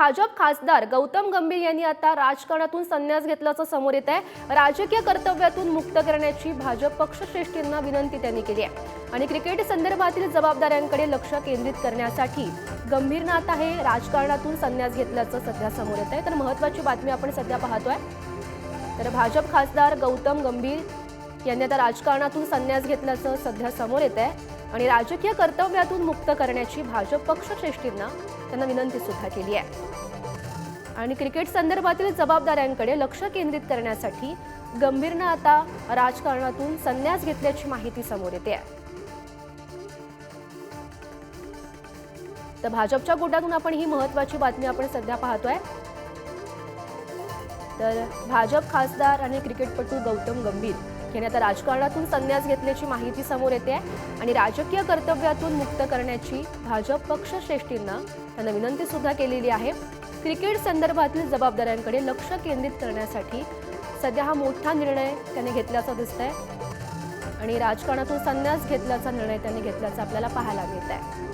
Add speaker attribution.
Speaker 1: भाजप खासदार गौतम गंभीर यांनी आता राजकारणातून संन्यास घेतल्याचं समोर येत आहे राजकीय कर्तव्यातून मुक्त करण्याची भाजप पक्षश्रेष्ठींना विनंती त्यांनी केली आहे. आणि क्रिकेट संदर्भातील जबाबदाऱ्यांकडे लक्ष केंद्रित करण्यासाठी गंभीरनं आता हे राजकारणातून संन्यास घेतल्याचं सध्या समोर येत आहे तर महत्वाची बातमी आपण सध्या पाहतोय. तर भाजप खासदार गौतम गंभीर यांनी आता राजकारणातून संन्यास घेतल्याचं सध्या समोर येत आहे आणि राजकीय कर्तव्यातून मुक्त करण्याची भाजप पक्षश्रेष्ठींना त्यांना विनंती सुद्धा केली आहे. आणि क्रिकेट संदर्भातील जबाबदाऱ्यांकडे लक्ष केंद्रित करण्यासाठी गंभीरनं आता राजकारणातून संन्यास घेतल्याची माहिती समोर येते. आहे तर भाजपच्या गोटातून आपण ही महत्वाची बातमी आपण सध्या पाहतोय. तर भाजप खासदार आणि क्रिकेटपटू गौतम गंभीर यांनी आता राजकारणातून संन्यास घेतल्याची माहिती समोर येते आणि राजकीय कर्तव्यातून मुक्त करण्याची भाजप पक्षश्रेष्ठींना त्यांना विनंती सुद्धा केलेली आहे. क्रिकेट संदर्भातील जबाबदाऱ्यांकडे लक्ष केंद्रित करण्यासाठी सध्या हा मोठा निर्णय त्यांनी घेतल्याचा दिसत आहे आणि राजकारणातून संन्यास घेतल्याचा निर्णय त्यांनी घेतल्याचा आपल्याला पाहायला मिळत आहे